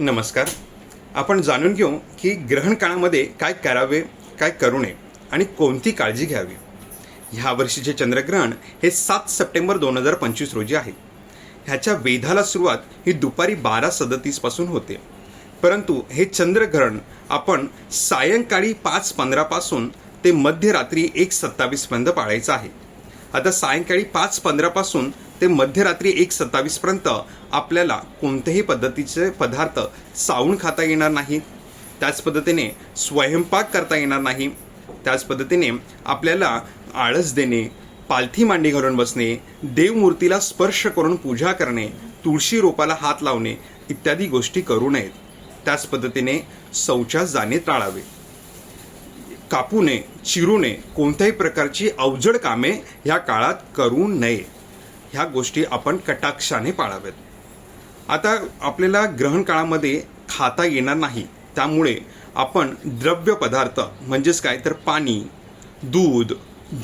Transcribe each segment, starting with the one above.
नमस्कार. आपण जाणून घेऊ की ग्रहण काळामध्ये काय करावे काय करू नये आणि कोणती काळजी घ्यावी. ह्या वर्षीचे चंद्रग्रहण हे सात सप्टेंबर दोन हजार पंचवीस रोजी आहे. ह्याच्या वेधाला सुरुवात ही दुपारी बारा सदतीसपासून होते. परंतु हे चंद्रग्रहण आपण सायंकाळी पाच पंधरापासून ते मध्यरात्री एक सत्तावीसपर्यंत पाळायचं आहे. आता सायंकाळी पाच पंधरापासून ते मध्यरात्री एक सत्तावीसपर्यंत आपल्याला कोणत्याही पद्धतीचे पदार्थ चावून खाता येणार नाहीत त्याच पद्धतीने स्वयंपाक करता येणार नाही. त्याच पद्धतीने आपल्याला आळस देणे पालथी मांडी घालून बसणे देवमूर्तीला स्पर्श करून पूजा करणे तुळशी रोपाला हात लावणे इत्यादी गोष्टी करू नयेत. त्याच पद्धतीने शौचास जाणे टाळावे. कापू नये चिरू नये कोणत्याही प्रकारची अवजड कामे ह्या काळात करू नये. ह्या गोष्टी आपण कटाक्षाने पाळाव्यात. आता आपल्याला ग्रहण काळामध्ये खाता येणार नाही. त्यामुळे आपण द्रव्य पदार्थ म्हणजेच काय तर पाणी दूध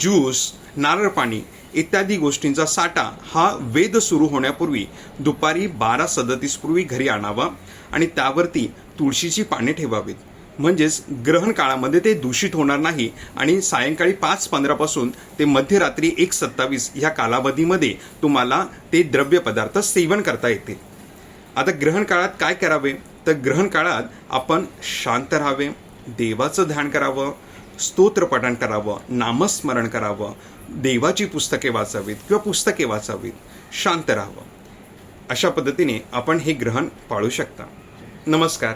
ज्यूस नारळ पाणी इत्यादी गोष्टींचा साठा हा वेद सुरू होण्यापूर्वी दुपारी बारा सदतीसपूर्वी घरी आणावा आणि त्यावरती तुळशीची पाने ठेवावीत. म्हणजेच ग्रहण काळामध्ये ते दूषित होणार नाही आणि सायंकाळी पाच पंधरापासून ते मध्यरात्री एक सत्तावीस ह्या कालावधीमध्ये तुम्हाला ते द्रव्य पदार्थ सेवन करता येतील. आता ग्रहण काळात काय करावे? तर ग्रहण काळात आपण शांत राहावे देवाचं ध्यान करावं स्तोत्रपठण करावं नामस्मरण करावं देवाची पुस्तके वाचावीत किंवा पुस्तके वाचावीत शांत राहावं. अशा पद्धतीने आपण हे ग्रहण पाळू शकता. नमस्कार.